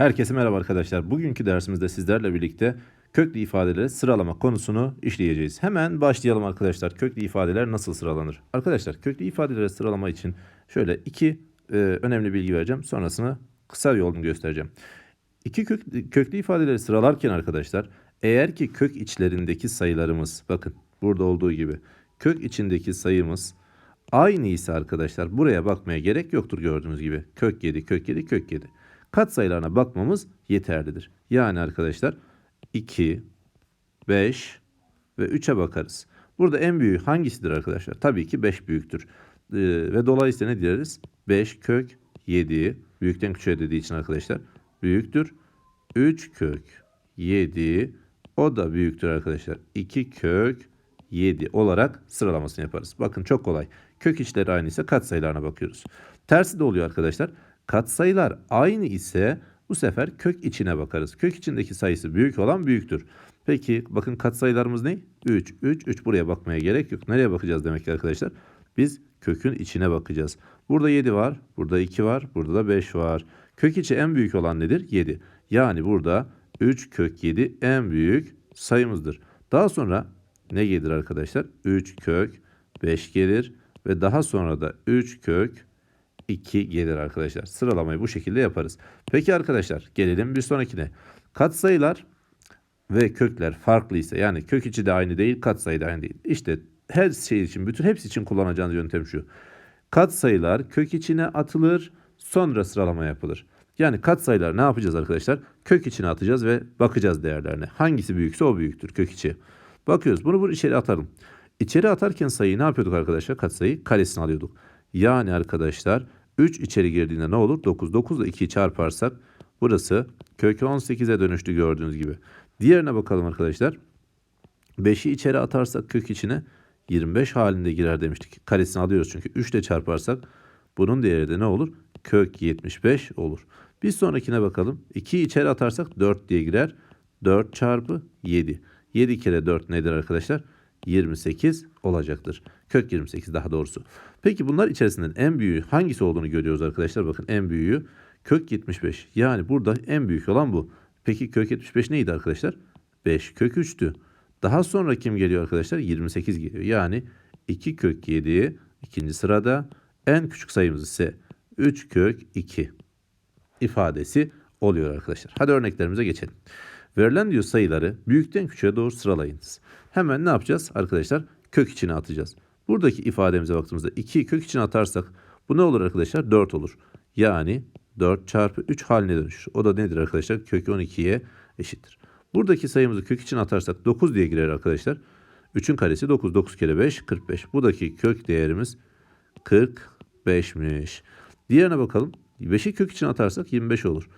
Herkese merhaba arkadaşlar. Bugünkü dersimizde sizlerle birlikte köklü ifadeleri sıralama konusunu işleyeceğiz. Hemen başlayalım arkadaşlar. Köklü ifadeler nasıl sıralanır? Arkadaşlar köklü ifadeleri sıralama için şöyle iki e, önemli bilgi vereceğim. Sonrasını kısa yolunu göstereceğim. İki kök, köklü ifadeleri sıralarken arkadaşlar eğer ki kök içlerindeki sayılarımız bakın burada olduğu gibi kök içindeki sayımız aynı ise arkadaşlar buraya bakmaya gerek yoktur gördüğünüz gibi. Kök 7, kök 7, kök 7. Kat sayılarına bakmamız yeterlidir. Yani arkadaşlar 2, 5 ve 3'e bakarız. Burada en büyüğü hangisidir arkadaşlar? Tabii ki 5 büyüktür. Ee, ve dolayısıyla ne diyeriz? 5 kök 7 büyükten küçüğe dediği için arkadaşlar büyüktür. 3 kök 7 o da büyüktür arkadaşlar. 2 kök 7 olarak sıralamasını yaparız. Bakın çok kolay. Kök içleri aynı ise katsayılarına bakıyoruz. Tersi de oluyor arkadaşlar. Katsayılar aynı ise bu sefer kök içine bakarız. Kök içindeki sayısı büyük olan büyüktür. Peki bakın katsayılarımız ne? 3, 3, 3 buraya bakmaya gerek yok. Nereye bakacağız demek ki arkadaşlar? Biz kökün içine bakacağız. Burada 7 var, burada 2 var, burada da 5 var. Kök içi en büyük olan nedir? 7. Yani burada 3 kök 7 en büyük sayımızdır. Daha sonra ne gelir arkadaşlar? 3 kök 5 gelir ve daha sonra da 3 kök 2 gelir arkadaşlar. Sıralamayı bu şekilde yaparız. Peki arkadaşlar gelelim bir sonrakine. Katsayılar ve kökler farklıysa yani kök içi de aynı değil katsayı da aynı değil. İşte her şey için bütün hepsi için kullanacağınız yöntem şu. Katsayılar kök içine atılır sonra sıralama yapılır. Yani katsayılar ne yapacağız arkadaşlar? Kök içine atacağız ve bakacağız değerlerine. Hangisi büyükse o büyüktür kök içi. Bakıyoruz bunu bunu içeri atalım. İçeri atarken sayıyı ne yapıyorduk arkadaşlar? Katsayı karesini alıyorduk. Yani arkadaşlar 3 içeri girdiğinde ne olur? 9. 9 ile 2'yi çarparsak burası kök 18'e dönüştü gördüğünüz gibi. Diğerine bakalım arkadaşlar. 5'i içeri atarsak kök içine 25 halinde girer demiştik. Karesini alıyoruz çünkü 3 ile çarparsak bunun değeri de ne olur? Kök 75 olur. Bir sonrakine bakalım. 2'yi içeri atarsak 4 diye girer. 4 çarpı 7. 7 kere 4 nedir arkadaşlar? 28 olacaktır. Kök 28 daha doğrusu. Peki bunlar içerisinden en büyüğü hangisi olduğunu görüyoruz arkadaşlar. Bakın en büyüğü kök 75. Yani burada en büyük olan bu. Peki kök 75 neydi arkadaşlar? 5 kök 3'tü. Daha sonra kim geliyor arkadaşlar? 28 geliyor. Yani 2 kök 7 ikinci sırada. En küçük sayımız ise 3 kök 2 ifadesi oluyor arkadaşlar. Hadi örneklerimize geçelim. Verilen diyor sayıları büyükten küçüğe doğru sıralayınız. Hemen ne yapacağız arkadaşlar? Kök içine atacağız. Buradaki ifademize baktığımızda 2'yi kök içine atarsak bu ne olur arkadaşlar? 4 olur. Yani 4 çarpı 3 haline dönüşür. O da nedir arkadaşlar? Kök 12'ye eşittir. Buradaki sayımızı kök içine atarsak 9 diye girer arkadaşlar. 3'ün karesi 9. 9 kere 5 45. Buradaki kök değerimiz 45'miş. Diğerine bakalım. 5'i kök içine atarsak 25 olur.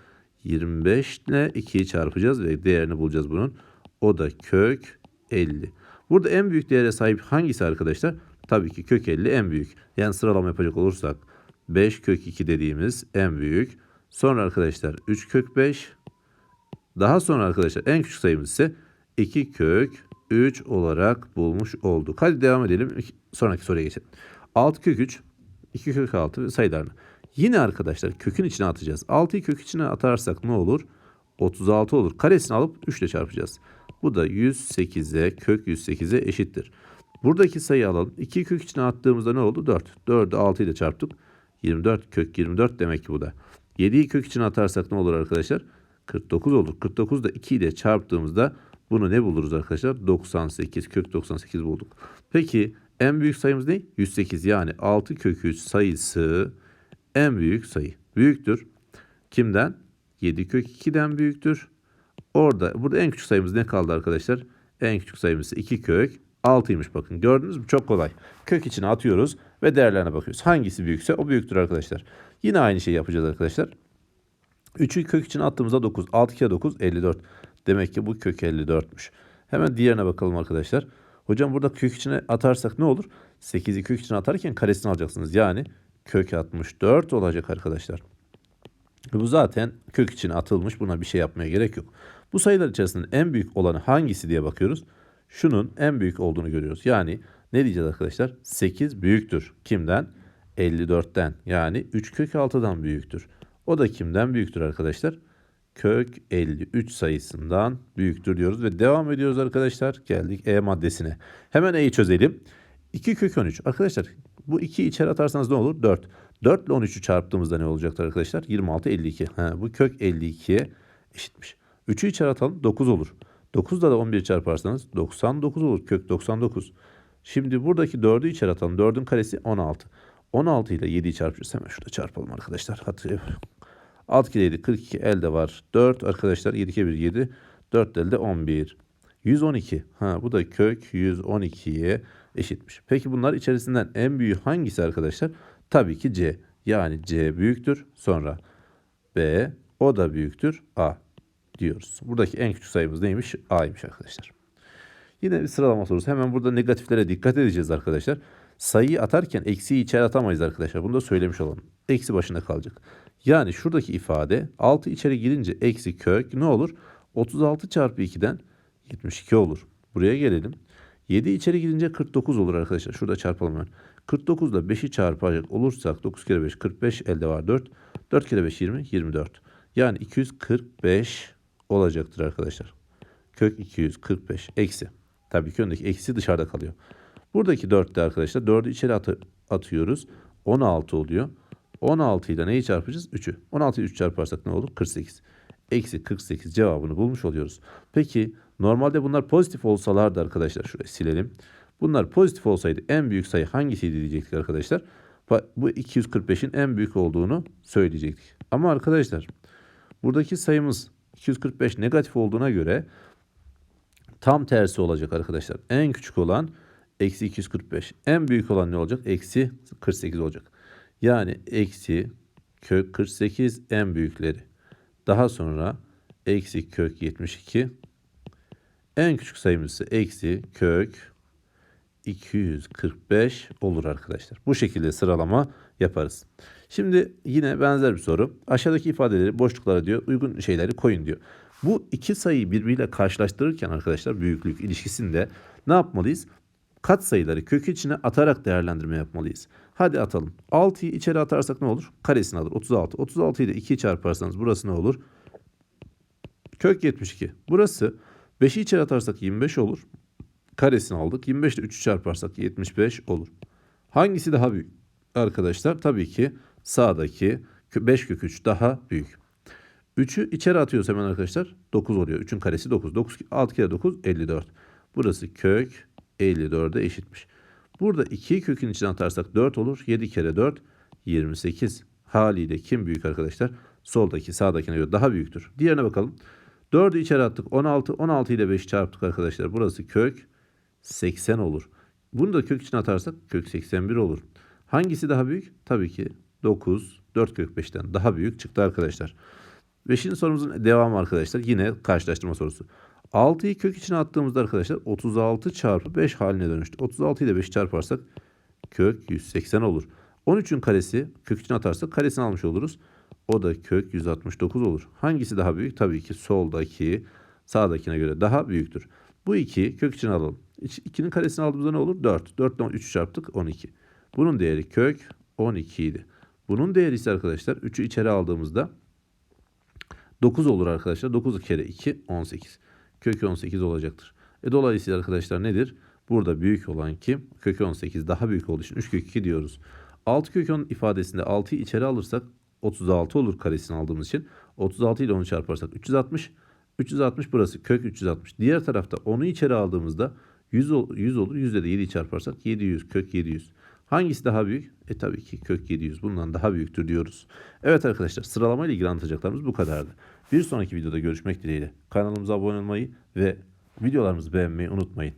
25 ile 2'yi çarpacağız ve değerini bulacağız bunun. O da kök 50. Burada en büyük değere sahip hangisi arkadaşlar? Tabii ki kök 50 en büyük. Yani sıralama yapacak olursak 5 kök 2 dediğimiz en büyük. Sonra arkadaşlar 3 kök 5. Daha sonra arkadaşlar en küçük sayımız ise 2 kök 3 olarak bulmuş olduk. Hadi devam edelim. Sonraki soruya geçelim. 6 kök 3, 2 kök 6 sayılarını. Yine arkadaşlar kökün içine atacağız. 6'yı kök içine atarsak ne olur? 36 olur. Karesini alıp 3 ile çarpacağız. Bu da 108'e kök 108'e eşittir. Buradaki sayıyı alalım. 2 kök içine attığımızda ne oldu? 4. 4'ü 6 ile çarptık. 24 kök 24 demek ki bu da. 7'yi kök içine atarsak ne olur arkadaşlar? 49 olur. 49 da 2 ile çarptığımızda bunu ne buluruz arkadaşlar? 98 kök 98 bulduk. Peki en büyük sayımız ne? 108 yani 6 kök 3 sayısı en büyük sayı. Büyüktür. Kimden? 7 kök 2'den büyüktür. Orada burada en küçük sayımız ne kaldı arkadaşlar? En küçük sayımız ise 2 kök 6'ymış bakın. Gördünüz mü? Çok kolay. Kök içine atıyoruz ve değerlerine bakıyoruz. Hangisi büyükse o büyüktür arkadaşlar. Yine aynı şeyi yapacağız arkadaşlar. 3'ü kök içine attığımızda 9. 6 kere 9 54. Demek ki bu kök 54'müş. Hemen diğerine bakalım arkadaşlar. Hocam burada kök içine atarsak ne olur? 8'i kök içine atarken karesini alacaksınız. Yani kök 64 olacak arkadaşlar. Bu zaten kök içine atılmış. Buna bir şey yapmaya gerek yok. Bu sayılar içerisinde en büyük olanı hangisi diye bakıyoruz. Şunun en büyük olduğunu görüyoruz. Yani ne diyeceğiz arkadaşlar? 8 büyüktür. Kimden? 54'ten. Yani 3 kök 6'dan büyüktür. O da kimden büyüktür arkadaşlar? kök 53 sayısından büyüktür diyoruz ve devam ediyoruz arkadaşlar. Geldik E maddesine. Hemen E'yi çözelim. 2 kök 13. Arkadaşlar bu 2'yi içeri atarsanız ne olur? 4. 4 ile 13'ü çarptığımızda ne olacaktır arkadaşlar? 26, 52. Ha, bu kök 52'ye eşitmiş. 3'ü içeri atalım 9 olur. 9'da da 11 çarparsanız 99 olur. Kök 99. Şimdi buradaki 4'ü içeri atalım. 4'ün karesi 16. 16 ile 7'yi çarpacağız. Hemen şurada çarpalım arkadaşlar. Hatırlayalım. 6 kere 7 42 elde var. 4 arkadaşlar 7 kere 1 7. 4 elde 11. 112. Ha bu da kök 112'ye eşitmiş. Peki bunlar içerisinden en büyüğü hangisi arkadaşlar? Tabii ki C. Yani C büyüktür. Sonra B o da büyüktür A diyoruz. Buradaki en küçük sayımız neymiş? A'ymış arkadaşlar. Yine bir sıralama sorusu. Hemen burada negatiflere dikkat edeceğiz arkadaşlar. Sayıyı atarken eksiği içeri atamayız arkadaşlar. Bunu da söylemiş olalım. Eksi başında kalacak. Yani şuradaki ifade 6 içeri girince eksi kök ne olur? 36 çarpı 2'den 72 olur. Buraya gelelim. 7 içeri girince 49 olur arkadaşlar. Şurada çarpalım hemen. 49 ile 5'i çarpacak olursak 9 kere 5 45 elde var 4. 4 kere 5 20 24. Yani 245 olacaktır arkadaşlar. Kök 245 eksi. Tabii ki öndeki eksi dışarıda kalıyor. Buradaki 4'te arkadaşlar 4'ü içeri atı- atıyoruz. 16 oluyor. 16 ile neyi çarpacağız? 3'ü. 16 ile 3 çarparsak ne olur? 48. Eksi 48 cevabını bulmuş oluyoruz. Peki normalde bunlar pozitif olsalardı arkadaşlar şurayı silelim. Bunlar pozitif olsaydı en büyük sayı hangisiydi diyecektik arkadaşlar. Bu 245'in en büyük olduğunu söyleyecektik. Ama arkadaşlar buradaki sayımız 245 negatif olduğuna göre tam tersi olacak arkadaşlar. En küçük olan eksi 245. En büyük olan ne olacak? Eksi 48 olacak. Yani eksi kök 48 en büyükleri. Daha sonra eksi kök 72. En küçük sayımız ise eksi kök 245 olur arkadaşlar. Bu şekilde sıralama yaparız. Şimdi yine benzer bir soru. Aşağıdaki ifadeleri boşluklara diyor uygun şeyleri koyun diyor. Bu iki sayıyı birbiriyle karşılaştırırken arkadaşlar büyüklük ilişkisinde ne yapmalıyız? Kat sayıları kök içine atarak değerlendirme yapmalıyız. Hadi atalım. 6'yı içeri atarsak ne olur? Karesini alır. 36. 36 ile 2'yi çarparsanız burası ne olur? Kök 72. Burası 5'i içeri atarsak 25 olur. Karesini aldık. 25 ile 3'ü çarparsak 75 olur. Hangisi daha büyük? Arkadaşlar tabii ki sağdaki 5 kök 3 daha büyük. 3'ü içeri atıyoruz hemen arkadaşlar. 9 oluyor. 3'ün karesi 9. 9 6 kere 9 54. Burası kök 54'e eşitmiş. Burada 2'yi kökün içine atarsak 4 olur. 7 kere 4 28. Haliyle kim büyük arkadaşlar? Soldaki sağdakine göre daha büyüktür. Diğerine bakalım. 4'ü içeri attık 16. 16 ile 5'i çarptık arkadaşlar. Burası kök 80 olur. Bunu da kök içine atarsak kök 81 olur. Hangisi daha büyük? Tabii ki 9, 4 kök 5'ten daha büyük çıktı arkadaşlar. Beşinci sorumuzun devamı arkadaşlar. Yine karşılaştırma sorusu. 6'yı kök içine attığımızda arkadaşlar 36 çarpı 5 haline dönüştü. 36 ile 5 çarparsak kök 180 olur. 13'ün karesi kök içine atarsak karesini almış oluruz. O da kök 169 olur. Hangisi daha büyük? Tabii ki soldaki sağdakine göre daha büyüktür. Bu 2'yi kök içine alalım. 2'nin karesini aldığımızda ne olur? 4. 4 ile 3'ü çarptık 12. Bunun değeri kök 12 idi. Bunun değeri ise arkadaşlar 3'ü içeri aldığımızda 9 olur arkadaşlar. 9 kere 2 18. Kök 18 olacaktır. E dolayısıyla arkadaşlar nedir? Burada büyük olan kim? Kök 18 daha büyük olduğu için 3 kök 2 diyoruz. 6 kök 10 ifadesinde 6'yı içeri alırsak 36 olur karesini aldığımız için. 36 ile 10'u çarparsak 360. 360 burası kök 360. Diğer tarafta 10'u içeri aldığımızda 100, ol- 100 olur. 100'de de 7'yi çarparsak 700 kök 700. Hangisi daha büyük? E tabii ki kök 700 bundan daha büyüktür diyoruz. Evet arkadaşlar sıralama ile ilgili anlatacaklarımız bu kadardı. Bir sonraki videoda görüşmek dileğiyle. Kanalımıza abone olmayı ve videolarımızı beğenmeyi unutmayın.